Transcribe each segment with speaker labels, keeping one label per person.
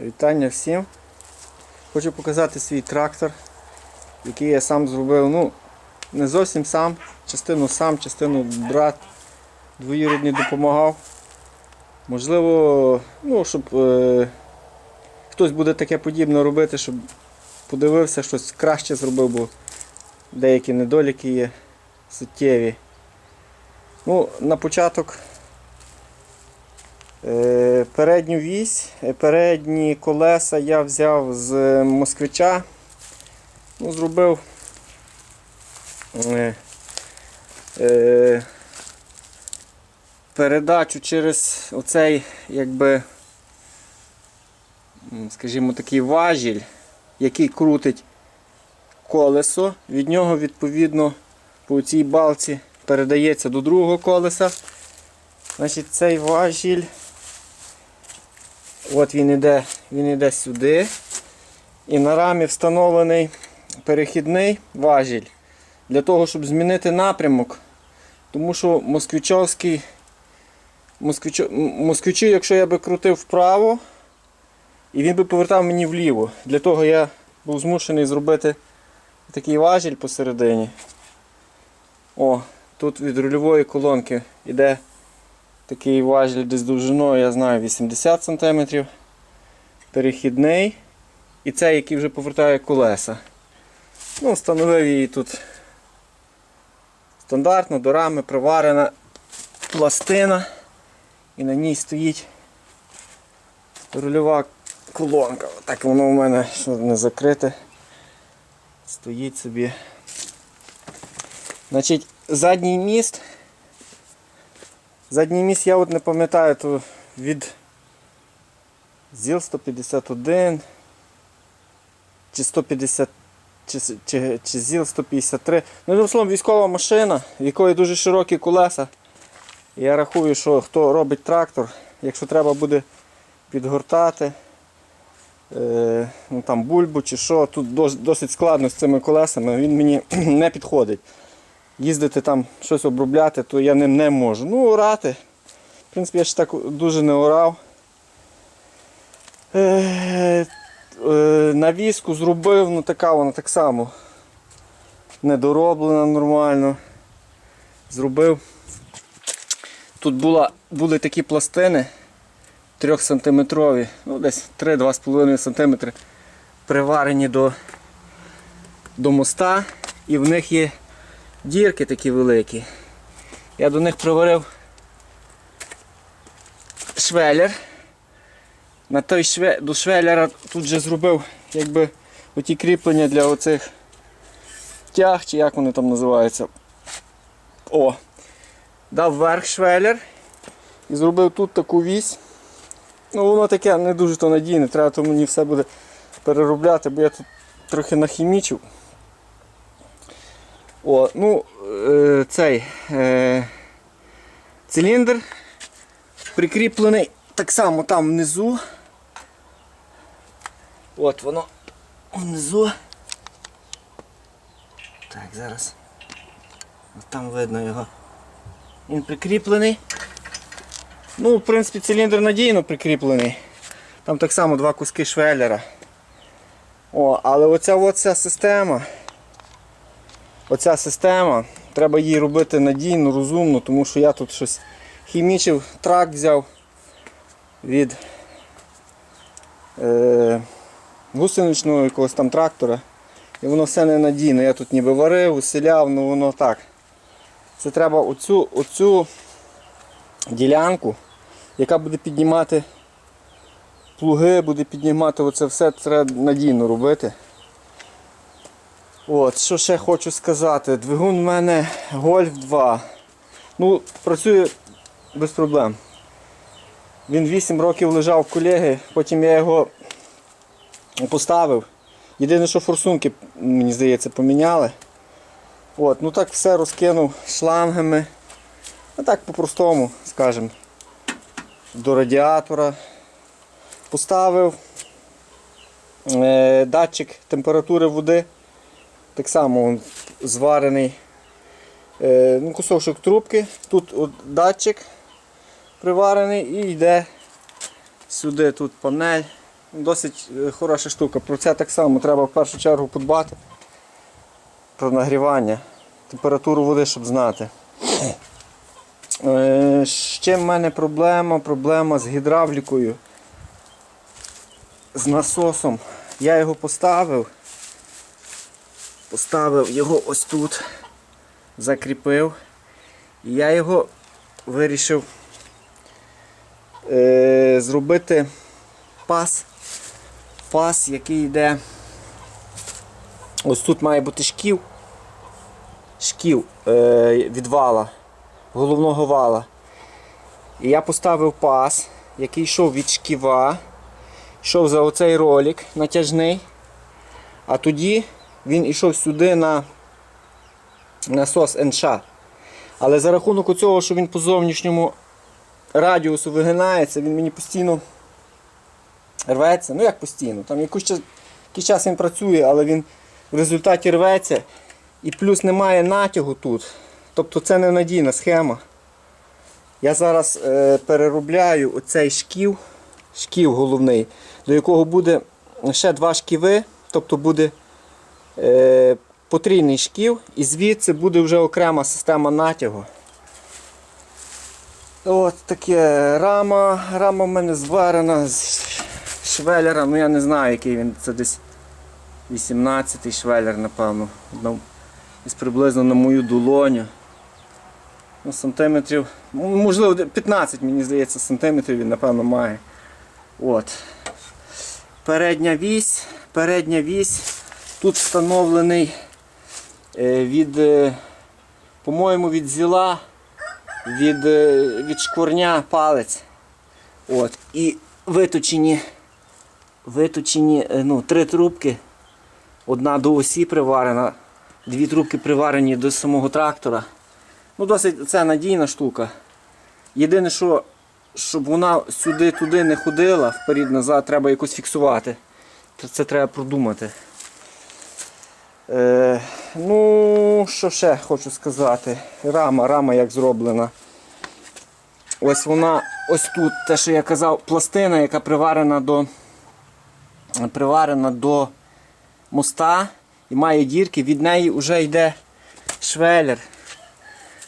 Speaker 1: Вітання всім. Хочу показати свій трактор, який я сам зробив. Ну, не зовсім сам, частину сам, частину брат двоюрідний допомагав. Можливо, ну, щоб е, хтось буде таке подібне робити, щоб подивився, щось краще зробив, бо деякі недоліки є суттєві. Ну, на початок Передню вісь, е, передні колеса я взяв з москвича. Ну, зробив е, е, передачу через оцей, якби, скажімо, такий важіль, який крутить колесо. Від нього, відповідно, по цій балці передається до другого колеса. Значить, цей важіль. От він іде, він іде сюди. І на рамі встановлений перехідний важіль для того, щоб змінити напрямок. Тому що москвичовський, москвичо, москвичі, якщо я би крутив вправо, і він би повертав мені вліво. Для того я був змушений зробити такий важіль посередині. О, тут від рульової колонки йде Такий важіль десь довжиною, я знаю, 80 см. Перехідний. І цей, який вже повертає колеса. Ну, Встановив її тут стандартно до рами приварена пластина. І на ній стоїть рульова колонка. Так воно у мене що не закрите. Стоїть собі. Значить, задній міст. Задній міст я от не пам'ятаю, то від ЗІЛ 151 чи 150 чи, чи, чи ЗІЛ 153. Ну, одним словом, військова машина, в якої дуже широкі колеса. Я рахую, що хто робить трактор, якщо треба буде підгортати е, ну, там бульбу чи що, тут досить складно з цими колесами, він мені не підходить їздити там щось обробляти, то я ним не можу. Ну, орати. В принципі, я ж так дуже не орав. Е, е, навіску зробив, ну така вона так само недороблена нормально. Зробив. Тут була, були такі пластини 3 сантиметрові, ну десь 3-2,5 см приварені до, до моста і в них є дірки такі великі. Я до них приварив швелер. На той шве... до швелера тут же зробив якби оті кріплення для оцих тяг, чи як вони там називаються. О! Дав верх швелер і зробив тут таку вісь. Ну воно таке не дуже то надійне, треба то мені все буде переробляти, бо я тут трохи нахімічив. О, ну, е, цей е, циліндр прикріплений так само там внизу. От воно внизу. Так, зараз. От там видно його. Він прикріплений. Ну, в принципі, циліндр надійно прикріплений. Там так само два куски швеллера. О, але оця оця система. Оця система, треба її робити надійно, розумно, тому що я тут щось хімічив, трак взяв від е, гусеничного якогось там трактора. І воно все ненадійно. Я тут ніби варив, усиляв, ну воно так. Це треба оцю, оцю ділянку, яка буде піднімати плуги, буде піднімати оце все, треба надійно робити. От, що ще хочу сказати. Двигун в мене Golf 2. Ну, працює без проблем. Він 8 років лежав в колеги, потім я його поставив. Єдине, що форсунки, мені здається, поміняли. От, ну так все розкинув шлангами. А так по-простому, скажімо, до радіатора. Поставив е, датчик температури води. Так само зварений е, ну, кусочок трубки. Тут от датчик приварений і йде сюди тут панель досить е, хороша штука. Про це так само треба в першу чергу подбати. Про нагрівання, температуру води, щоб знати. Е, Ще в мене проблема, проблема з гідравлікою, з насосом. Я його поставив. Поставив його ось тут, закріпив. І я його вирішив е, зробити пас. Пас, який йде. Ось тут має бути шків. Шків е, від вала, головного вала. І я поставив пас, який йшов від шківа, йшов за оцей ролик натяжний. А тоді він йшов сюди на насос НШ. Але за рахунок цього, що він по зовнішньому радіусу вигинається, він мені постійно рветься. Ну як постійно, там якийсь час, якийсь час він працює, але він в результаті рветься. І плюс немає натягу тут. Тобто це ненадійна схема. Я зараз е, переробляю оцей шків, шків головний, до якого буде ще два шківи, тобто буде потрійний шків, і звідси буде вже окрема система натягу. От таке рама. Рама в мене зварена з швелера, ну я не знаю, який він, це десь 18-й швелер, напевно. На- Десь приблизно на мою долоню. Ну, сантиметрів, можливо, 15, мені здається, сантиметрів він, напевно, має. От. Передня вісь, передня вісь. Тут встановлений е, від, е, по-моєму, від зіла, від, е, від шкурня палець. От. І виточені, виточені ну, три трубки. Одна до осі приварена, дві трубки приварені до самого трактора. Ну, досить це надійна штука. Єдине, що щоб вона сюди-туди не ходила, вперед-назад, треба якось фіксувати. Це треба продумати. Е, ну, що ще хочу сказати. Рама, рама як зроблена. Ось вона, ось тут, те, що я казав, пластина, яка приварена до, приварена до моста і має дірки, від неї вже йде швелер.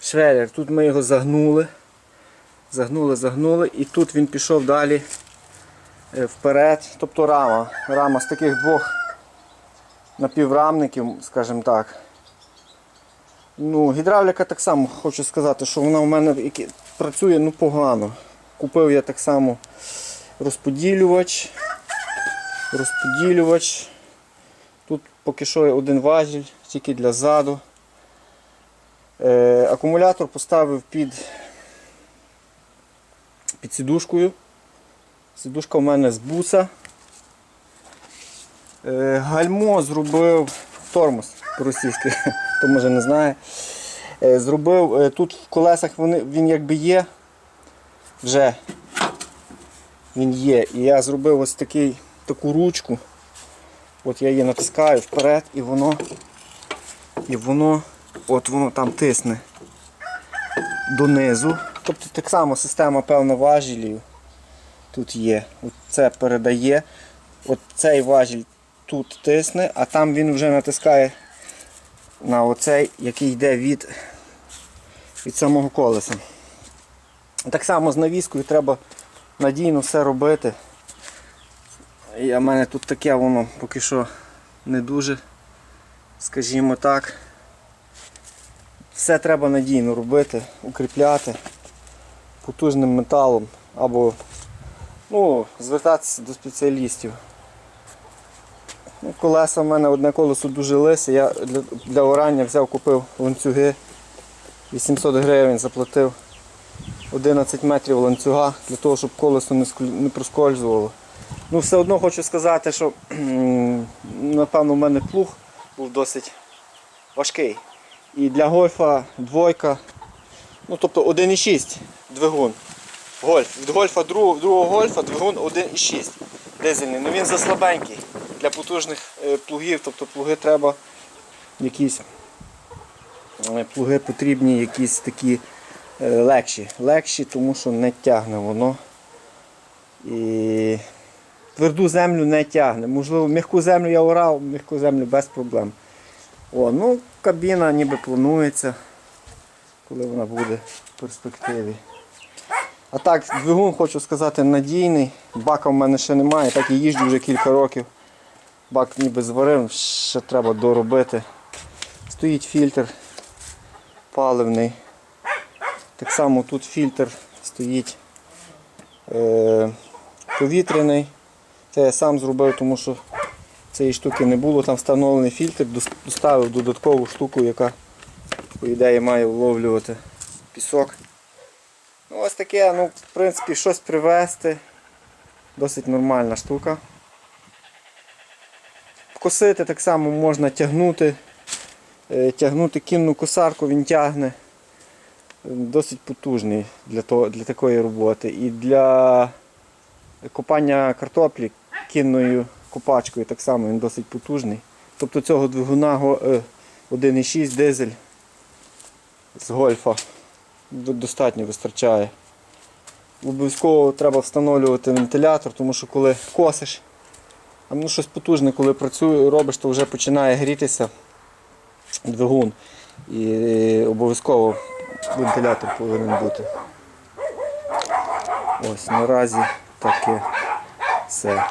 Speaker 1: Швелер. Тут ми його загнули. Загнули, загнули, і тут він пішов далі е, вперед. Тобто рама. Рама з таких двох напіврамників, скажімо так. Ну, гідравліка так само хочу сказати, що вона в мене працює ну, погано. Купив я так само розподілювач. Розподілювач. Тут поки що є один важіль, тільки для заду. Е, акумулятор поставив під, під сідушкою. Сідушка в мене з буса. Е, гальмо зробив тормоз по-російськи, хто може не знає. Е, зробив е, тут в колесах вони, він якби є. Вже він є. І я зробив ось такий, таку ручку. От я її натискаю вперед і воно, і воно, от воно там тисне донизу. Тобто так само система певно важелів тут є. От це передає. От цей важіль тут тисне, а там він вже натискає на оцей, який йде від, від самого колеса. Так само з навіскою треба надійно все робити. В мене тут таке воно поки що не дуже, скажімо так. Все треба надійно робити, укріпляти потужним металом або ну, звертатися до спеціалістів. Ну, колеса в мене одне колесо дуже лисе. Я для, для орання взяв, купив ланцюги. 800 гривень заплатив 11 метрів ланцюга для того, щоб колесо не, склю- не проскользувало. Ну, все одно хочу сказати, що напевно в мене плуг був досить важкий. І для гольфа двойка, ну тобто 1,6 двигун. Гольф. Від гольфа другого, другого гольфа двигун 1,6 дизельний. Ну він заслабенький для потужних е, плугів, тобто плуги треба якісь е, плуги потрібні якісь такі е, легші. Легші, тому що не тягне воно. І тверду землю не тягне. Можливо, м'яку землю я орав, м'яку землю без проблем. О, ну, кабіна ніби планується, коли вона буде в перспективі. А так, двигун, хочу сказати, надійний. Бака в мене ще немає, так і їжджу вже кілька років. Бак ніби зварив, ще треба доробити. Стоїть фільтр паливний. Так само тут фільтр стоїть е, повітряний. Це я сам зробив, тому що цієї штуки не було. Там встановлений фільтр, доставив додаткову штуку, яка, по ідеї, має вловлювати пісок. Ну, ось таке, ну, в принципі, щось привезти. Досить нормальна штука. Косити так само можна тягнути. Е, Тягнути кінну косарку він тягне. Досить потужний для, того, для такої роботи. І для копання картоплі кінною копачкою так само він досить потужний. Тобто цього двигуна е, 1,6 дизель з гольфа достатньо вистачає. Обов'язково треба встановлювати вентилятор, тому що коли косиш, ну щось потужне, коли працює, робиш, то вже починає грітися двигун. І е, обов'язково вентилятор повинен бути. Ось наразі таке все.